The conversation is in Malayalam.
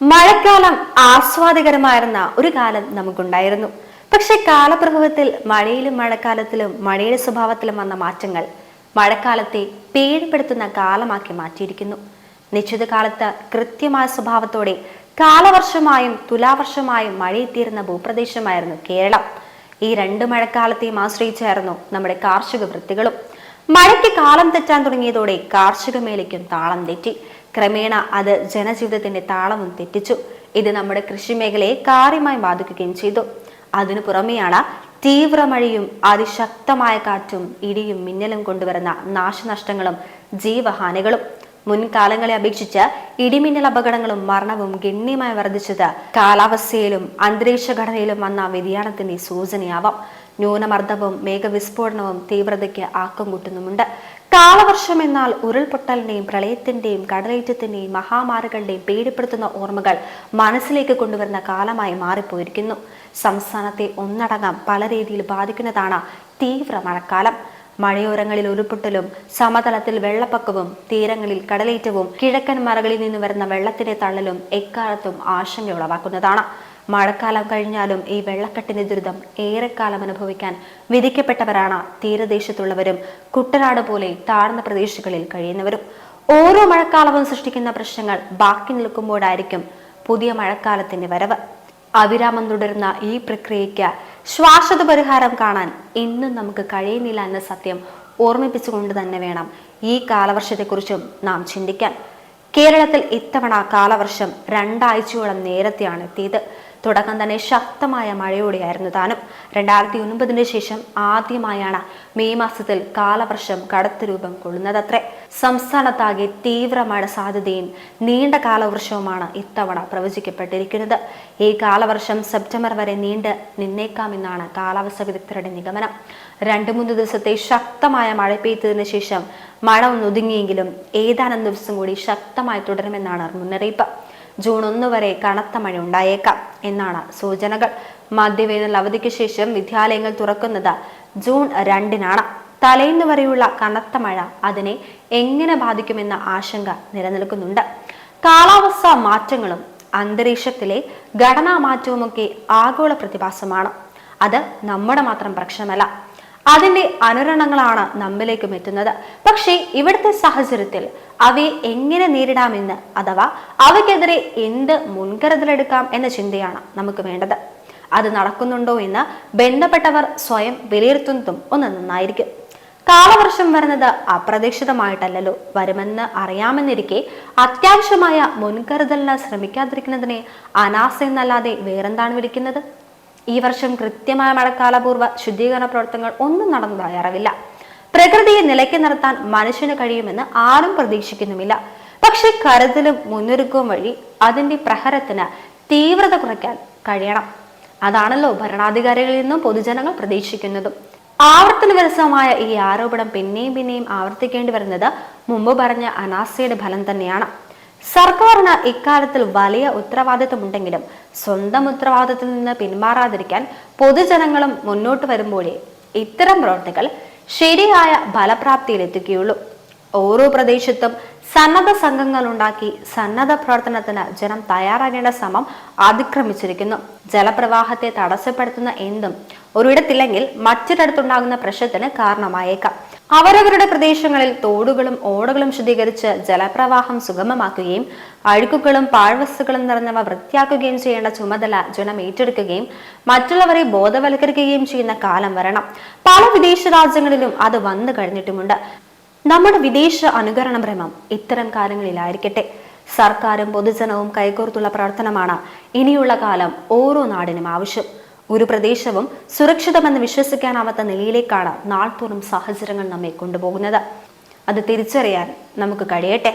മഴക്കാലം ആസ്വാദികരമായിരുന്ന ഒരു കാലം നമുക്കുണ്ടായിരുന്നു. പക്ഷെ കാലപ്രഭവത്തിൽ മഴയിലും മഴക്കാലത്തിലും മഴയുടെ സ്വഭാവത്തിലും വന്ന മാറ്റങ്ങൾ മഴക്കാലത്തെ പേടിപ്പെടുത്തുന്ന കാലമാക്കി മാറ്റിയിരിക്കുന്നു. നിശ്ചിത കാലത്ത് കൃത്യമായ സ്വഭാവത്തോടെ കാലവർഷമായും തുലാവർഷമായും മഴയെത്തിയിരുന്ന ഭൂപ്രദേശമായിരുന്നു കേരളം. ഈ രണ്ട് മഴക്കാലത്തെയും ആശ്രയിച്ചായിരുന്നു നമ്മുടെ കാർഷിക വൃത്തികളും. മഴയ്ക്ക് കാലം തെറ്റാൻ തുടങ്ങിയതോടെ കാർഷിക മേലയ്ക്കും താളം തെറ്റി. ക്രമേണ അത് ജനജീവിതത്തിന്റെ താളവും തെറ്റിച്ചു. ഇത് നമ്മുടെ കൃഷി മേഖലയെ കാര്യമായി ബാധിക്കുകയും ചെയ്തു. അതിനു പുറമെയാണ് തീവ്ര മഴയും അതിശക്തമായ കാറ്റും ഇടിയും മിന്നലും കൊണ്ടുവരുന്ന നാശനഷ്ടങ്ങളും ജീവഹാനികളും. മുൻകാലങ്ങളെ അപേക്ഷിച്ച് ഇടിമിന്നൽ അപകടങ്ങളും മരണവും ഗണ്യമായി വർദ്ധിച്ചത് കാലാവസ്ഥയിലും അന്തരീക്ഷ ഘടനയിലും വന്ന വ്യതിയാനത്തിന്റെ സൂചനയാവാം. ന്യൂനമർദ്ദവും മേഘവിസ്ഫോടനവും തീവ്രതയ്ക്ക് ആക്കം കൂട്ടുന്നുമുണ്ട്. കാലവർഷം എന്നാൽ ഉരുൾപൊട്ടലിന്റെയും പ്രളയത്തിന്റെയും കടലേറ്റത്തിന്റെയും മഹാമാരികളുടെയും പേടിപ്പെടുത്തുന്ന ഓർമ്മകൾ മനസ്സിലേക്ക് കൊണ്ടുവരുന്ന കാലമായി മാറിപ്പോയിരിക്കുന്നു. സംസ്ഥാനത്തെ ഒന്നടങ്കം പല രീതിയിൽ ബാധിക്കുന്നതാണ് തീവ്ര മഴക്കാലം. മഴയോരങ്ങളിൽ ഉരുൾപൊട്ടലും സമതലത്തിൽ വെള്ളപ്പൊക്കവും തീരങ്ങളിൽ കടലേറ്റവും കിഴക്കൻ മറകളിൽ നിന്ന് വരുന്ന വെള്ളത്തിന്റെ തള്ളലും എക്കാലത്തും ആശങ്ക ഉളവാക്കുന്നതാണ് മഴക്കാലം കഴിഞ്ഞാലും ഈ വെള്ളക്കെട്ടിന്റെ ദുരിതം ഏറെക്കാലം അനുഭവിക്കാൻ വിധിക്കപ്പെട്ടവരാണ് തീരദേശത്തുള്ളവരും കുട്ടനാട് പോലെ താഴ്ന്ന പ്രദേശങ്ങളിൽ കഴിയുന്നവരും. ഓരോ മഴക്കാലവും സൃഷ്ടിക്കുന്ന പ്രശ്നങ്ങൾ ബാക്കി നിൽക്കുമ്പോഴായിരിക്കും പുതിയ മഴക്കാലത്തിന്റെ വരവ്. അവിരാമം തുടരുന്ന ഈ പ്രക്രിയയ്ക്ക് ശ്വാസത പരിഹാരം കാണാൻ ഇന്നും നമുക്ക് കഴിയുന്നില്ല എന്ന സത്യം ഓർമ്മിപ്പിച്ചുകൊണ്ട് തന്നെ വേണം ഈ കാലവർഷത്തെക്കുറിച്ചും നാം ചിന്തിക്കാൻ. കേരളത്തിൽ ഇത്തവണ കാലവർഷം രണ്ടാഴ്ചയോളം നേരത്തെയാണ് എത്തിയത്. തുടക്കം തന്നെ ശക്തമായ മഴയോടെയായിരുന്നു താനും. രണ്ടായിരത്തി ഒൻപതിന് ശേഷം ആദ്യമായാണ് മെയ് മാസത്തിൽ കാലവർഷം കടത്ത് രൂപം കൊള്ളുന്നതത്രേ. സംസ്ഥാനത്താകെ തീവ്ര മഴ സാധ്യതയും നീണ്ട കാലവർഷവുമാണ് ഇത്തവണ പ്രവചിക്കപ്പെട്ടിരിക്കുന്നത്. ഈ കാലവർഷം സെപ്റ്റംബർ വരെ നീണ്ട് നിന്നേക്കാമെന്നാണ് കാലാവസ്ഥ വിദഗ്ധരുടെ നിഗമനം. രണ്ടു മൂന്ന് ദിവസത്തെ ശക്തമായ മഴ പെയ്തതിനു ശേഷം മഴ ഒന്നൊതുങ്ങിയെങ്കിലും ഏതാനും ദിവസം കൂടി ശക്തമായി തുടരുമെന്നാണ് മുന്നറിയിപ്പ്. ജൂൺ ഒന്ന് വരെ കനത്ത മഴ ഉണ്ടായേക്കാം എന്നാണ് സൂചനകൾ. മധ്യവേനൽ അവധിക്ക് ശേഷം വിദ്യാലയങ്ങൾ തുറക്കുന്നത് ജൂൺ രണ്ടിനാണ്. തലേന്ന് വരെയുള്ള കനത്ത മഴ അതിനെ എങ്ങനെ ബാധിക്കുമെന്ന ആശങ്ക നിലനിൽക്കുന്നുണ്ട്. കാലാവസ്ഥാ മാറ്റങ്ങളും അന്തരീക്ഷത്തിലെ ഘടനാ മാറ്റവുമൊക്കെ ആഗോള പ്രതിഭാസമാണ്. അത് നമ്മുടെ മാത്രം പ്രശ്നമല്ല അതിന്റെ അനുരണങ്ങളാണ് നമ്മിലേക്കും എത്തുന്നത് പക്ഷേ ഇവിടുത്തെ സാഹചര്യത്തിൽ അവയെ എങ്ങനെ നേരിടാമെന്ന് അഥവാ അവയ്ക്കെതിരെ എന്ത് മുൻകരുതലെടുക്കാം എന്ന ചിന്തയാണ് നമുക്ക് വേണ്ടത്. അത് നടക്കുന്നുണ്ടോ എന്ന് ബന്ധപ്പെട്ടവർ സ്വയം വിലയിരുത്തുന്നതും ഒന്ന് നന്നായിരിക്കും. കാലവർഷം വരുന്നത് അപ്രതീക്ഷിതമായിട്ടല്ലല്ലോ. വരുമെന്ന് അറിയാമെന്നിരിക്കെ അത്യാവശ്യമായ മുൻകരുതലിന് ശ്രമിക്കാതിരിക്കുന്നതിനെ അനാസ എന്നല്ലാതെ വേറെന്താണ് വിളിക്കുന്നത്? ഈ വർഷം കൃത്യമായ മഴക്കാലപൂർവ ശുദ്ധീകരണ പ്രവർത്തനങ്ങൾ ഒന്നും നടന്നതായി അറിവില്ല. പ്രകൃതിയെ നിലയ്ക്ക് നിർത്താൻ മനുഷ്യന് കഴിയുമെന്ന് ആരും പ്രതീക്ഷിക്കുന്നുമില്ല. പക്ഷെ കരുതലും മുന്നൊരുക്കവും വഴി അതിന്റെ പ്രഹരത്തിന് തീവ്രത കുറയ്ക്കാൻ കഴിയണം. അതാണല്ലോ ഭരണാധികാരികളിൽ നിന്നും പൊതുജനങ്ങൾ പ്രതീക്ഷിക്കുന്നതും. ആവർത്തന വിരസമായ ഈ ആരോപണം പിന്നെയും പിന്നെയും ആവർത്തിക്കേണ്ടി വരുന്നത് മുമ്പ് പറഞ്ഞ അനാസയുടെ ഫലം തന്നെയാണ്. സർക്കാരിന് ഇക്കാര്യത്തിൽ വലിയ ഉത്തരവാദിത്തമുണ്ടെങ്കിലും സ്വന്തം ഉത്തരവാദിത്തത്തിൽ നിന്ന് പിന്മാറാതിരിക്കാൻ പൊതുജനങ്ങളും മുന്നോട്ട് വരുമ്പോഴേ ഇത്തരം പ്രവർത്തികൾ ശരിയായ ഫലപ്രാപ്തിയിലെത്തുകയുള്ളൂ ഓരോ പ്രദേശത്തും സന്നദ്ധ സംഘങ്ങൾ ഉണ്ടാക്കി സന്നദ്ധ പ്രവർത്തനത്തിന് ജനം തയ്യാറാകേണ്ട ശ്രമം അതിക്രമിച്ചിരിക്കുന്നു. ജലപ്രവാഹത്തെ തടസ്സപ്പെടുത്തുന്ന എന്തും ഒരിടത്തില്ലെങ്കിൽ മറ്റൊരിടത്തുണ്ടാകുന്ന പ്രശ്നത്തിന് കാരണമായേക്കാം. അവരവരുടെ പ്രദേശങ്ങളിൽ തോടുകളും ഓടകളും ശുദ്ധീകരിച്ച് ജലപ്രവാഹം സുഗമമാക്കുകയും അഴുക്കുകളും പാഴ്വസ്തുക്കളും നിറഞ്ഞവ വൃത്തിയാക്കുകയും ചെയ്യേണ്ട ചുമതല ജനം ഏറ്റെടുക്കുകയും മറ്റുള്ളവരെ ബോധവൽക്കരിക്കുകയും ചെയ്യുന്ന കാലം വരണം. പല വിദേശ രാജ്യങ്ങളിലും അത് വന്നു കഴിഞ്ഞിട്ടുമുണ്ട്. നമ്മുടെ വിദേശ അനുകരണ ഭ്രമം ഇത്തരം കാലങ്ങളിലായിരിക്കട്ടെ. സർക്കാരും പൊതുജനവും കൈകോർത്തുള്ള പ്രവർത്തനമാണ് ഇനിയുള്ള കാലം ഓരോ നാടിനും ആവശ്യം. ഒരു പ്രദേശവും സുരക്ഷിതമെന്ന് വിശ്വസിക്കാനാവാത്ത നിലയിലേക്കാണ് നാൾതോറും സാഹചര്യങ്ങൾ നമ്മെ കൊണ്ടുപോകുന്നത്. അത് തിരിച്ചറിയാൻ നമുക്ക് കഴിയട്ടെ.